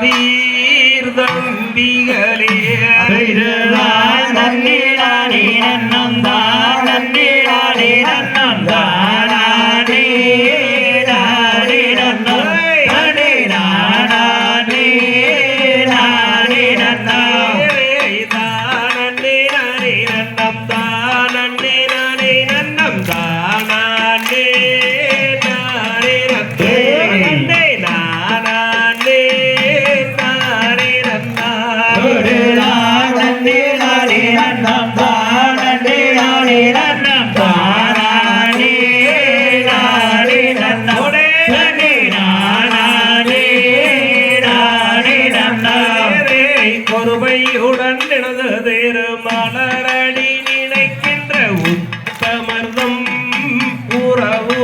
வீர் தம்பிகளே. நன்னிடானே நன்னம் தான் நன்னிடானே நன்ன பொறுமையுடன் இடது மலரடி நினைக்கின்ற உத்தமர்தம் உறவு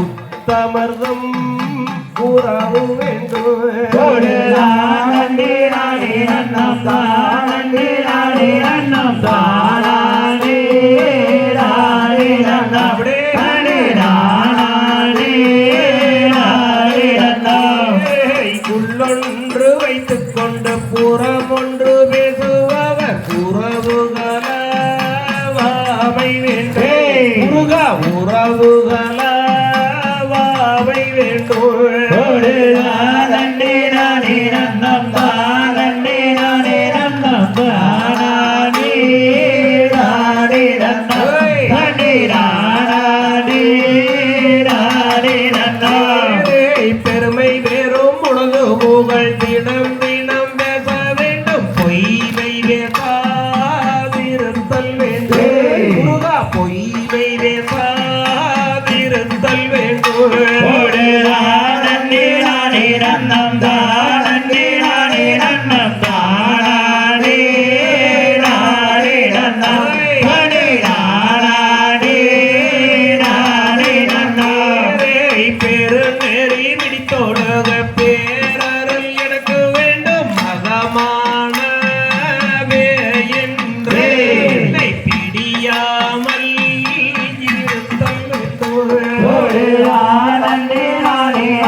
உத்தமர்தம் உறவு வேண்டும் ஒன்று பேசுபவர் உறவுகள் நன்னம் தானே நானே நன்னம் தானே நானே நன்னம் பணி நானே நானே நன்னம் பெருநெறி மிடித்தோடு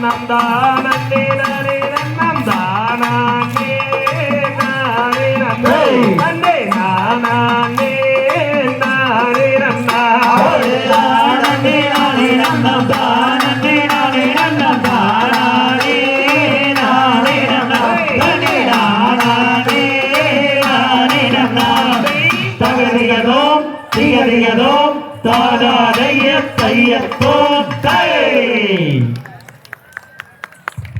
நம் தானே நரே நம் தானே நரே நந்தே நானே நாரே நந்தா தானே நானே தய